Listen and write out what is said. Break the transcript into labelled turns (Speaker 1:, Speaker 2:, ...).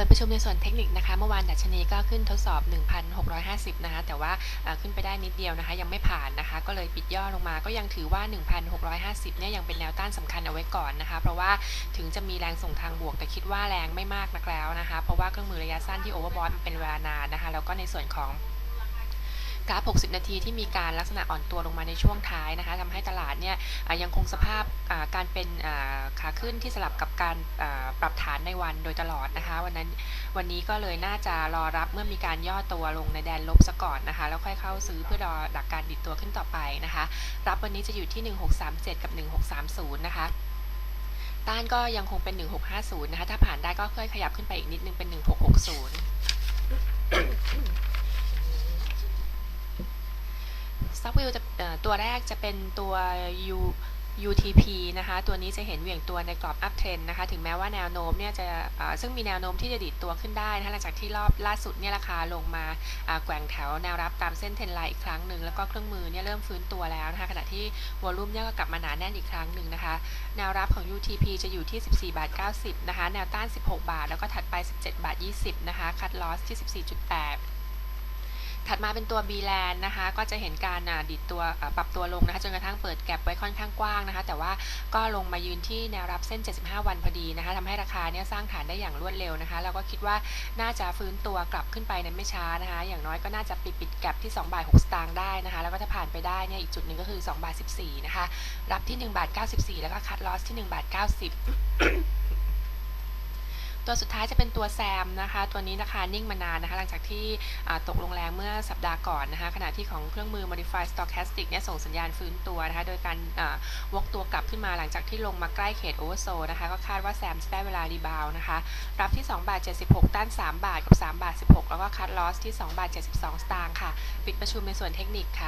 Speaker 1: ปิดประชุมในส่วนเทคนิคนะคะเมื่อวานดัชนีก็ขึ้นทดสอบ 1,650 นะคะ แต่ว่าขึ้นไปได้นิดเดียวนะคะ ยังไม่ผ่านนะคะ ก็เลยปิดย่อลงมา ก็ยังถือว่า 1,650 เนี่ยยังเป็นแนวต้านสำคัญเอาไว้ก่อนนะคะ เพราะว่าถึงจะมีแรงส่งทางบวกแต่คิดว่าแรงไม่มากนักแล้วนะคะ เพราะว่าเครื่องมือระยะสั้นที่โอเวอร์บอทเป็นเวลานานนะคะ แล้วก็ในส่วนของ กราฟ 60 นาทีที่มีการลักษณะอ่อนตัวลงมาในช่วงท้ายนะคะทำให้ตลาดเนี่ยยังคงสภาพการเป็นขาขึ้นที่สลับกับการปรับฐานในวันโดยตลอดนะคะวันนั้นวันนี้ก็เลยน่าจะรอรับเมื่อมีการย่อตัวลงในแดนลบซะก่อนนะคะแล้วค่อยเข้าซื้อเพื่อรอดักการดิดตัวขึ้นต่อไปนะคะรับวันนี้จะอยู่ที่ 1637 กับ 1630 นะคะต้านก็ยังคงเป็น 1650 นะคะ ถ้าผ่านได้ก็ค่อยขยับขึ้นไปอีกนิดนึงเป็น 1660 s t o c k View จะตัวแรกจะเป็นตัว U UTP นะคะ ตัวนี้จะเห็นเหวี่ยงตัวในกรอบ up trend นะคะ ถึงแม้ว่าแนวโน้มเนี่ยจะซึ่งมีแนวโน้มที่จะดีดตัวขึ้นได้นะคะหลังจากที่รอบล่าสุดเนี่ยราคาลงมาแกว่งแถวแนวรับตามเส้นเทรนไลน์อีกครั้งหนึ่ง แล้วก็เครื่องมือเนี่ยเริ่มฟื้นตัวแล้วนะคะ ขณะที่วอลุ่มเนี่ยก็กลับมาหนาแน่นอีกครั้งหนึ่งนะคะ แนวรับของ UTP จะอยู่ที่ 14 บาท 90 นะคะ แนวต้าน 16 บาท แล้วก็ถัดไป 17 บาท 20 นะคะ คัดลอสที่ 14.8 ถัดมาเป็นตัว B land นะคะ ก็จะเห็นการดิดตัวปรับตัวลงนะคะจนกระทั่งเปิดแกลบไว้ค่อนข้างกว้างนะคะ แต่ว่าก็ลงมายืนที่แนวรับเส้น 75 วันพอดีนะคะทำให้ราคาเนี่ยสร้างฐานได้อย่างรวดเร็วนะคะ แล้วก็คิดว่าน่าจะฟื้นตัวกลับขึ้นไปในไม่ช้านะคะ อย่างน้อยก็น่าจะปิดปิดแกลบที่2บาท6สตางค์ได้นะคะ แล้วก็ถ้าผ่านไปได้เนี่ยอีกจุดหนึ่งก็คือ2บาท14นะคะ รับที่1บาท94 แล้วก็คัดลอสที่1บาท90 ตัวสุดท้ายจะเป็นตัวแซมนะคะ ตัวนี้ราคานิ่งมานานนะคะ หลังจากที่ตกลงแรงเมื่อสัปดาห์ก่อนนะคะ ขณะที่ของเครื่องมือ modify stochastic เนี่ยส่งสัญญาณฟื้นตัวนะคะ โดยการวกตัวกลับขึ้นมาหลังจากที่ลงมาใกล้เขต oversold นะคะ ก็คาดว่าแซมจะได้เวลารีบาวนะคะ รับที่2บาท76 ต้าน 3 บาทกับ3บาท16 แล้วก็คัดลอสที่2บาท72 สตางค์ค่ะ ปิดประชุมในส่วนเทคนิคค่ะ